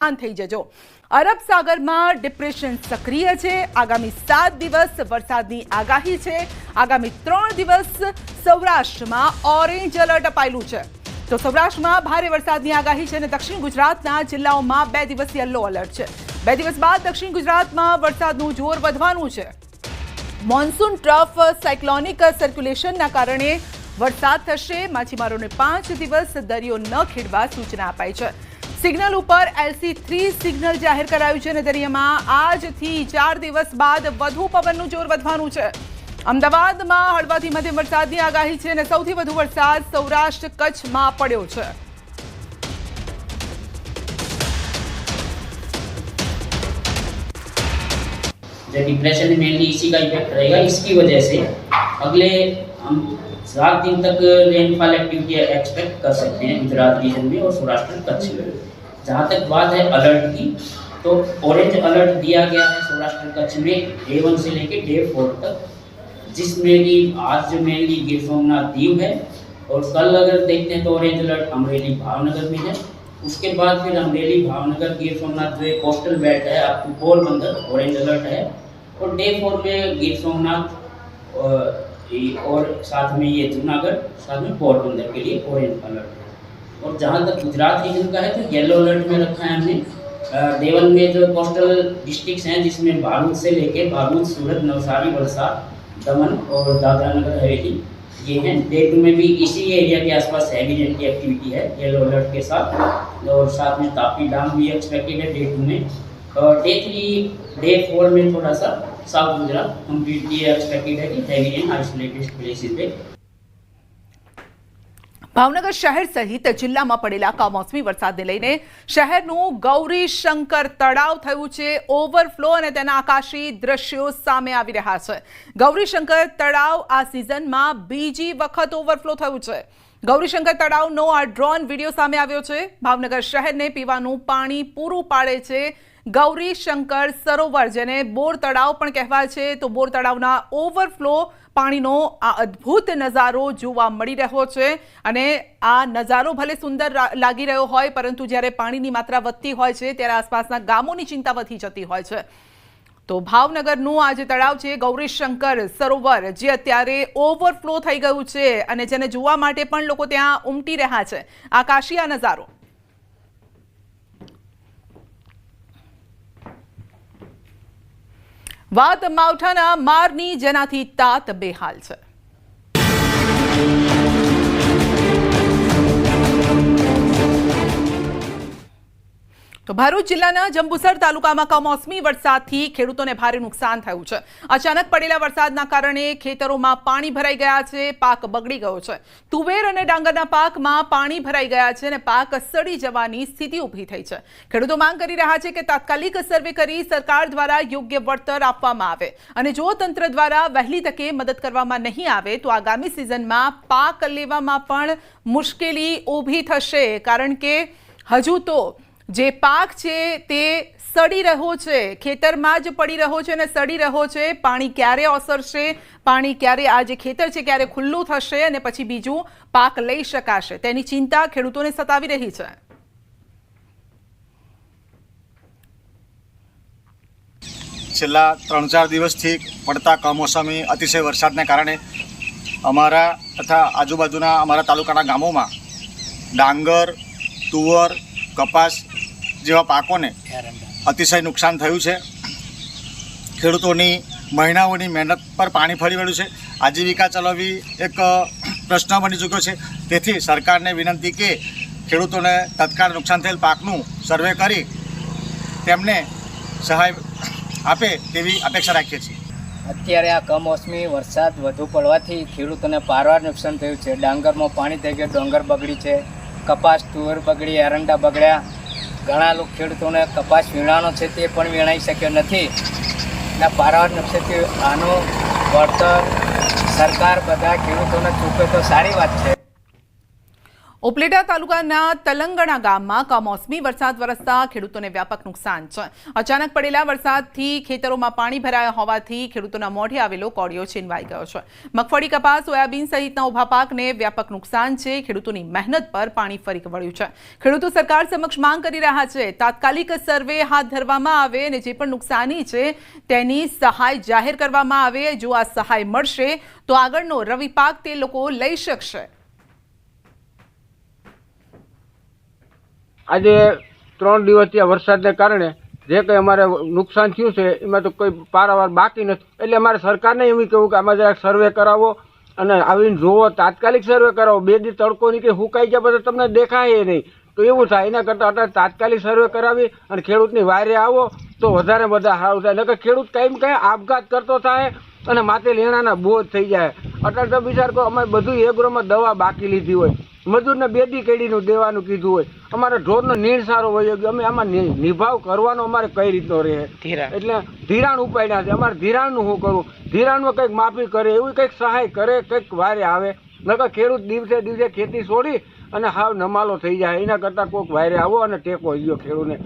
થઈ જજો. અરબ સાગરમાં ડિપ્રેશન સક્રિય છે. આગામી સાત દિવસ વરસાદની આગાહી છે. આગામી ત્રણ દિવસ સૌરાષ્ટ્રમાં ઓરેન્જ એલર્ટ અપાયેલું છે. તો સૌરાષ્ટ્રમાં ભારે વરસાદની આગાહી છે અને દક્ષિણ ગુજરાતના જિલ્લાઓમાં બે દિવસ યલો એલર્ટ છે. બે દિવસ બાદ દક્ષિણ ગુજરાતમાં વરસાદનું જોર વધવાનું છે. મોન્સૂન ટ્રફ સાયક્લોનિક સર્ક્યુલેશનના કારણે વરસાદ થશે. માછીમારોને પાંચ દિવસ દરિયો ન ખેડવા સૂચના અપાઈ છે. સિગ્નલ ઉપર એલસી થ્રી સિગ્નલ જાહેર કરાયું છે અને દરિયામાં આજથી ચાર દિવસ બાદ વધુ પવનનું જોર વધવાનું છે અમદાવાદમાં હળવાથી મધ્યમ વરસાદની આગાહી છે અને સૌથી વધુ વરસાદ સૌરાષ્ટ્ર કચ્છમાં પડ્યો છે जो डिप्रेशन मेनली इसी का इफेक्ट रहेगा इसकी वजह से अगले हम सात दिन तक रेनफॉल एक्टिविटी एक्सपेक्ट कर सकते हैं गुजरात रीजन में और सौराष्ट्र कच्छ में जहाँ तक बात है अलर्ट की तो ऑरेंज अलर्ट दिया गया है सौराष्ट्र कच्छ में डे वन से लेके डे फोर तक। जिसमें कि आज जो मेनली गिर सोमनाथ दीव है, और कल अगर देखते हैं तो ऑरेंज अलर्ट अमरेली भावनगर में है। उसके बाद फिर अमरेली भावनगर गिर सोमनाथ जो एक कोस्टल बेल्ट है up to Porbandar orange alert है। और डे फोर में गिर सोमनाथ और साथ में ये जूनागढ़, साथ में पोरबंदर के लिए ऑरेंज अलर्ट और जहाँ तक गुजरात रीजन का है तो येलो अलर्ट में रखा है हमने। देवल में जो कोस्टल डिस्ट्रिक्ट्स हैं, जिसमें भारूद से लेके भारूद सूरत, नवसारी, वलसाड, दमन और दादरा नगर हवेली ये हैं। टू में भी इसी एरिया के आसपास हैवी रेन की एक्टिविटी है येलो अलर्ट के साथ। और साथ में तापी डैम भी एक्सपेक्टेड है डे टू में। और डे थ्री डे फोर में थोड़ा सा साउथ गुजरात कम्प्लीटली एक्सपेक्टेड है कि हैवी रेन आइसोलेटेड प्लेसेस पे ભાવનગર શહેર સહિત જિલ્લામાં પડેલા કમોસમી વરસાદને લઈને શહેરનું ગૌરી શંકર તળાવ થયું છે. ઓવરફ્લો અને તેના આકાશી દ્રશ્યો સામે આવી રહ્યા છે. ગૌરીશંકર તળાવ આ સિઝનમાં બીજી વખત ઓવરફ્લો થયું છે. ગૌરીશંકર તળાવનો આ ડ્રોન વીડિયો સામે આવ્યો છે. ભાવનગર શહેરને પીવાનું પાણી પૂરું પાડે છે. ગૌરીશંકર સરોવર, જેને બોર તળાવ પણ કહેવાય છે. તો બોર તળાવના ઓવરફ્લો પાણીનો આ અદ્ભુત નજારો જોવા મળી રહ્યો છે અને આ નજારો ભલે સુંદર લાગી રહ્યો હોય, પરંતુ જ્યારે પાણીની માત્રા વધતી હોય છે, ત્યારે આસપાસના ગામોની ચિંતા વધી જતી હોય છે. તો ભાવનગરનું આ જે તળાવ છે, ગૌરીશંકર સરોવર, જે અત્યારે ઓવરફ્લો થઈ ગયું છે અને જેને જોવા માટે પણ લોકો ત્યાં ઉમટી રહ્યા છે. આકાશી આ નજારો. વાત માવઠાના મારની જેનાથી તાત બેહાલ છે. તો ભરૂચ જિલ્લાના જંબુસર તાલુકામાં કમોસમી વરસાદથી ખેડૂતોને ભારે નુકસાન થયું છે. અચાનક પડેલા વરસાદના કારણે ખેતરોમાં પાણી ભરાઈ ગયા છે, પાક બગડી ગયો છે. તુવેર અને ડાંગરના પાકમાં પાણી ભરાઈ ગયા છે અને પાક સડી જવાની સ્થિતિ ઊભી થઈ છે. ખેડૂતો માંગ કરી રહ્યા છે કે તાત્કાલિક સર્વે કરી સરકાર દ્વારા યોગ્ય વળતર આપવામાં આવે. અને જો તંત્ર દ્વારા વહેલી તકે મદદ કરવામાં નહીં આવે, તો આગામી સિઝનમાં પાક લેવામાં પણ મુશ્કેલી ઊભી થશે. કારણ કે હજુ તો જે પાક છે તે સડી રહ્યો છે, ખેતરમાં જ પડી રહ્યો છે અને સડી રહ્યો છે. પાણી ક્યારે ઓસરશે? પાણી ક્યારે આ જે ખેતર છે ક્યારે ખુલ્લું થશે અને પછી બીજું પાક લઈ શકાશે? તેની ચિંતા ખેડૂતોને સતાવી રહી છે. છેલ્લા ત્રણ ચાર દિવસથી પડતા કમોસમી અતિશય વરસાદને કારણે અમારા તથા આજુબાજુના અમારા તાલુકાના ગામોમાં ડાંગર, તુવર, કપાસ જેવા પાકોને અતિશય નુકસાન થયું છે. ખેડૂતોની, મહિનાઓની મહેનત પર પાણી ફરી વળ્યું છે. આજીવિકા ચલાવવી એક પ્રશ્ન બની ચૂક્યો છે. તેથી સરકારને વિનંતી કે ખેડૂતોને તત્કાળ નુકસાન થયેલ પાકનું સર્વે કરી તેમને સહાય આપે તેવી અપેક્ષા રાખીએ છીએ. અત્યારે આ કમોસમી વરસાદ વધુ પડવાથી ખેડૂતોને પારવાર નુકસાન થયું છે. ડાંગરમાં પાણી થઈ ગયું, ડોંગર બગડી છે. કપાસ, તુવર બગડી, એરંડા બગડ્યા. ઘણા લોકો ખેડૂતોને કપાસ વીણાનો છે તે પણ વીણાઈ શક્યો નથી. અને પારાવાર નુકસાનથી આનું વળતર સરકાર બધા ખેડૂતોને ચૂકે તો સારી વાત છે. ઉપલેટા તાલુકાના તલંગણા ગામમાં કમોસમી વરસાદ વરસતા ખેડૂતોને વ્યાપક નુકસાન છે. અચાનક પડેલા વરસાદથી ખેતરોમાં પાણી ભરાયા હોવાથી ખેડૂતોના મોઢે આવેલો કોળિયો છીનવાઈ ગયો છે. મગફળી, કપાસ, સોયાબીન સહિતના ઊભા પાકને વ્યાપક નુકસાન છે. ખેડૂતોની મહેનત પર પાણી ફરી વળ્યું છે. ખેડૂતો સરકાર સમક્ષ માંગ કરી રહ્યા છે. તાત્કાલિક સર્વે હાથ ધરવામાં આવે અને જે પણ નુકસાની છે તેની સહાય જાહેર કરવામાં આવે. જો આ સહાય મળશે, તો આગળનો રવિ પાક તે લોકો લઈ શકશે. આજે ત્રણ દિવસથી આ વરસાદને કારણે જે કંઈ અમારે નુકસાન થયું છે, એમાં તો કોઈ પારાવાર બાકી નથી. એટલે અમારે સરકારને એમ કહેવું કે આમાં જરાક સર્વે કરાવો અને આવીને જુઓ, તાત્કાલિક સર્વે કરાવો. બે દી તડકો નીકળી હુકાઈ ગયા પછી તમને દેખાય નહીં. તો એવું થાય, એના કરતાં અત્યારે તાત્કાલિક સર્વે કરાવી અને ખેડૂતની વાયરે આવો તો વધારે બધા સારું થાય. નકર ખેડૂત કાંઈ કાંઈ આપઘાત કરતો થાય અને માથે લેણાના બોજ થઈ જાય. અત્યારે તો વિચાર કરો અમે બધું એગ્રોમાં દવા બાકી લીધી હોય. મજૂરને બેદી કેડીનું દેવાનું કીધું હોય. અમારે ઢોરનો નીણ સારો હોય ગયો. અમે આમાં નિભાવ કરવાનો અમારે કઈ રીતનો રહે? એટલે ધિરાણ ઉપાડ્યા છે. અમારે ધિરાણનું શું કરવું ધિરાણમાં કંઈક માફી કરે એવું કંઈક સહાય કરે કંઈક વારે આવે. નકર ખેડૂત દિવસે દિવસે ખેતી છોડી અને હાવ નમાલો થઈ જાય. એના કરતાં કોઈક વાયરે આવો અને ટેકો ગયો ખેડૂતને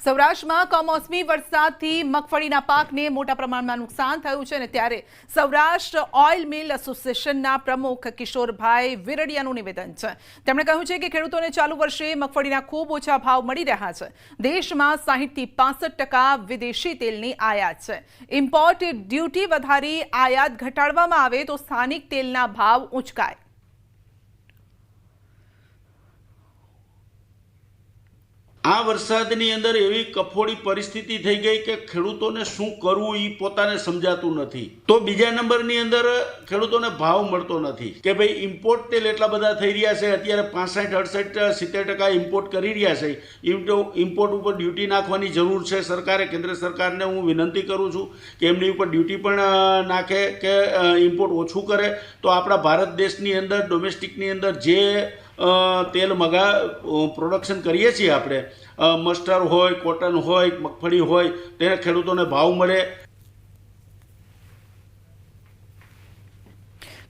સૌરાષ્ટ્રમાં કમોસમી વરસાદથી મગફળીના પાકને મોટા પ્રમાણમાં નુકસાન થયું છે અને ત્યારે સૌરાષ્ટ્ર ઓઇલ મિલ એસોસિએશનના પ્રમુખ કિશોરભાઈ વિરડિયાનું નિવેદન છે. તેમણે કહ્યું છે કે ખેડૂતોને ચાલુ વર્ષે મગફળીના ખૂબ ઓછા ભાવ મળી રહ્યા છે. દેશમાં સાહીઠથી પાસઠ ટકા વિદેશી તેલની આયાત છે. ઇમ્પોર્ટ ડ્યુટી વધારી આયાત ઘટાડવામાં આવે તો સ્થાનિક તેલના ભાવ ઊંચકાય આ વરસાદની અંદર એવી કફોડી પરિસ્થિતિ થઈ ગઈ કે ખેડૂતોને શું કરવું એ પોતાને સમજાતું નથી. તો બીજા નંબરની અંદર ખેડૂતોને ભાવ મળતો નથી કે ભાઈ ઇમ્પોર્ટ તેલ એટલા બધા થઈ રહ્યા છે, અત્યારે પાસઠ, અડસઠ, સિત્તેર ટકા ઇમ્પોર્ટ કરી રહ્યા છે. ઇમ્પોર્ટ ઉપર ડ્યુટી નાખવાની જરૂર છે સરકારે, કેન્દ્ર સરકારને હું વિનંતી કરું છું કે એમની ઉપર ડ્યુટી પણ નાખે કે ઇમ્પોર્ટ ઓછું કરે. તો આપણા ભારત દેશની અંદર ડોમેસ્ટિકની અંદર જે તેલ મગા પ્રોડક્શન કરીએ છીએ આપણે. મસ્ટર હોય કોટન હોય, મગફળી હોય, તેને ખેડૂતોને ભાવ મળે.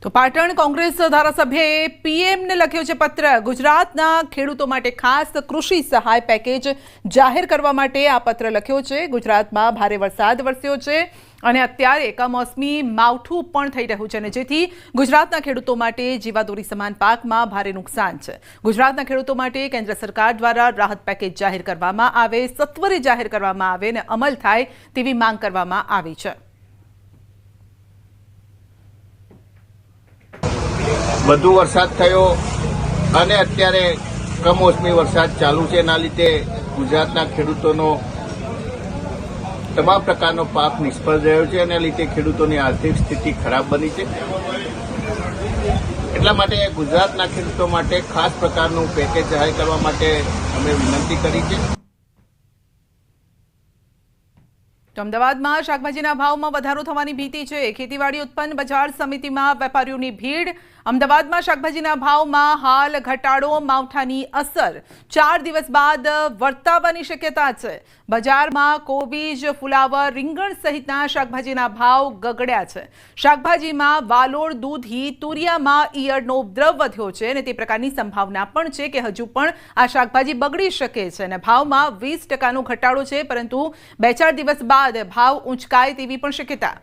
તો પાટણ કોંગ્રેસ ધારાસભ્યએ પીએમને લખ્યો છે પત્ર. ગુજરાતના ખેડૂતો માટે ખાસ કૃષિ સહાય પેકેજ જાહેર કરવા માટે આ પત્ર લખ્યો છે. ગુજરાતમાં ભારે વરસાદ વરસ્યો છે અને અત્યારે કમોસમી માવઠું પણ થઈ રહ્યું છે અને જેથી ગુજરાતના ખેડૂતો માટે જીવાદોરી સમાન પાકમાં ભારે નુકસાન છે. ગુજરાતના ખેડૂતો માટે કેન્દ્ર સરકાર દ્વારા રાહત પેકેજ જાહેર કરવામાં આવે, સત્વરે જાહેર કરવામાં આવે અને અમલ થાય તેવી માંગ કરવામાં આવી છે. વધુ વરસાદ થયો અને અત્યારે કમોસમી વરસાદ ચાલુ છે. એના લીધે ગુજરાતના ખેડૂતોનો તમામ પ્રકારનો પાક નિષ્ફળ રહ્યો છે એના લીધે ખેડૂતોની આર્થિક સ્થિતિ ખરાબ બની છે. એટલા માટે ગુજરાતના ખેડૂતો માટે ખાસ પ્રકારનું પેકેજ જાહેર કરવા માટે અમે વિનંતી કરી છે. તો અમદાવાદમાં શાકભાજીના ભાવમાં વધારો થવાની ભીતિ છે. ખેતીવાડી ઉત્પન્ન બજાર સમિતિમાં વેપારીઓની ભીડ અમદાવાદમાં શાકભાજીના ભાવમાં હાલ ઘટાડો, માવઠાની અસર. ચાર દિવસ બાદ વર્તાવાની શક્યતા છે. બજારમાં કોબીજ, ફુલાવર, રીંગણ સહિતના શાકભાજીના ભાવ ગગડ્યા છે. શાકભાજીમાં વાલોળ, દૂધી તુરિયામાં ઈયળનો ઉપદ્રવ વધ્યો છે અને તે પ્રકારની સંભાવના પણ છે કે હજુ પણ આ શાકભાજી બગડી શકે છે અને ભાવમાં વીસ ટકાનો ઘટાડો છે, પરંતુ બે ચાર દિવસ બાદ ભાવ ઊંચકાય તેવી પણ શક્યતા.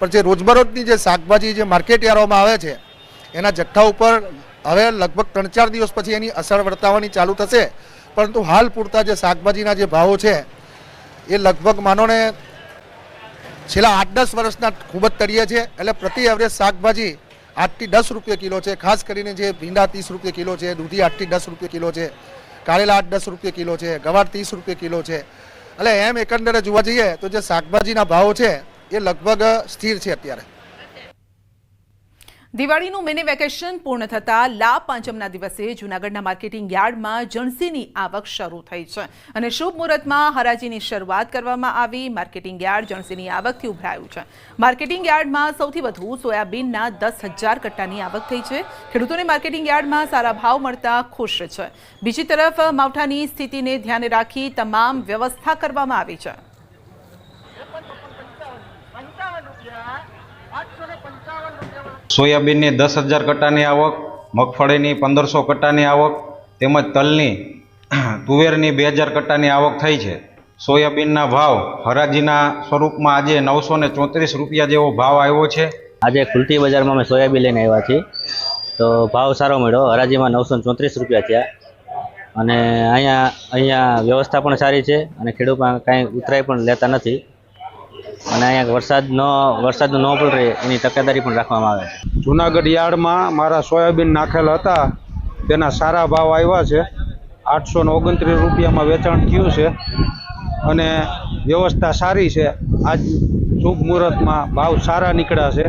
પણ જે રોજબરોજની જે શાકભાજી જે માર્કેટ યાર્ડોમાં આવે છે, એના જથ્થા ઉપર હવે લગભગ ત્રણ ચાર દિવસ પછી એની અસર વર્તાવાની ચાલુ થશે. પરંતુ હાલ પૂરતા જે શાકભાજીના જે ભાવો છે, એ લગભગ માનો ને છેલ્લા આઠ દસ વર્ષના ખૂબ જ તળીએ છે. એટલે પ્રતિ એવરેજ શાકભાજી આઠથી દસ રૂપિયા કિલો છે. ખાસ કરીને જે ભીંડા ત્રીસ રૂપિયા કિલો છે, દૂધી આઠથી દસ રૂપિયા કિલો છે, કારેલા આઠ દસ રૂપિયા કિલો છે, ગવાર ત્રીસ રૂપિયા કિલો છે. એટલે એમ એકંદરે જોવા જઈએ તો જે શાકભાજીના ભાવો છે એ લગભગ સ્થિર છે અત્યારે. દિવાળીનું મિની વેકેશન પૂર્ણ થતાં લાભ પાંચમના દિવસે જૂનાગઢના માર્કેટિંગ યાર્ડમાં જણસીની આવક શરૂ થઈ છે. અને શુભ મુહૂર્તમાં હરાજીની શરૂઆત કરવામાં આવી. માર્કેટિંગ યાર્ડ જણસીની આવકથી ઉભરાયું છે. માર્કેટિંગ યાર્ડમાં સૌથી વધુ સોયાબીનના દસ હજાર કટ્ટાની આવક થઈ છે. ખેડૂતોને માર્કેટિંગ યાર્ડમાં સારા ભાવ મળતા ખુશ છે. બીજી તરફ માવઠાની સ્થિતિને ધ્યાને રાખી તમામ વ્યવસ્થા કરવામાં આવી છે. સોયાબીનની દસ હજાર કટ્ટાની આવક, મગફળીની પંદરસો કટ્ટાની આવક તેમજ તલની, તુવેરની બે હજાર કટ્ટાની આવક થઈ છે. સોયાબીનના ભાવ હરાજીના સ્વરૂપમાં આજે નવસો ને ચોત્રીસ રૂપિયા જેવો ભાવ આવ્યો છે. આજે ખુલતી બજારમાં અમે સોયાબીન લઈને આવ્યા છીએ. તો ભાવ સારો મળ્યો. હરાજીમાં નવસો ચોત્રીસ રૂપિયા થયા. અને અહીંયા અહીંયા વ્યવસ્થા પણ સારી છે અને ખેડૂતમાં કાંઈ ઉતરાય પણ લેતા નથી. અને અહીંયા વરસાદ ન વરસાદ ન પડે એની તકેદારી પણ રાખવામાં આવે જુનાગઢ યાર્ડમાં મારા સોયાબીન નાખેલા હતા, તેના સારા ભાવ આવ્યા છે. આઠસો ને ઓગણત્રીસ રૂપિયામાં વેચાણ થયું છે અને વ્યવસ્થા સારી છે. આજ શુભ મુહૂર્તમાં ભાવ સારા નીકળ્યા છે.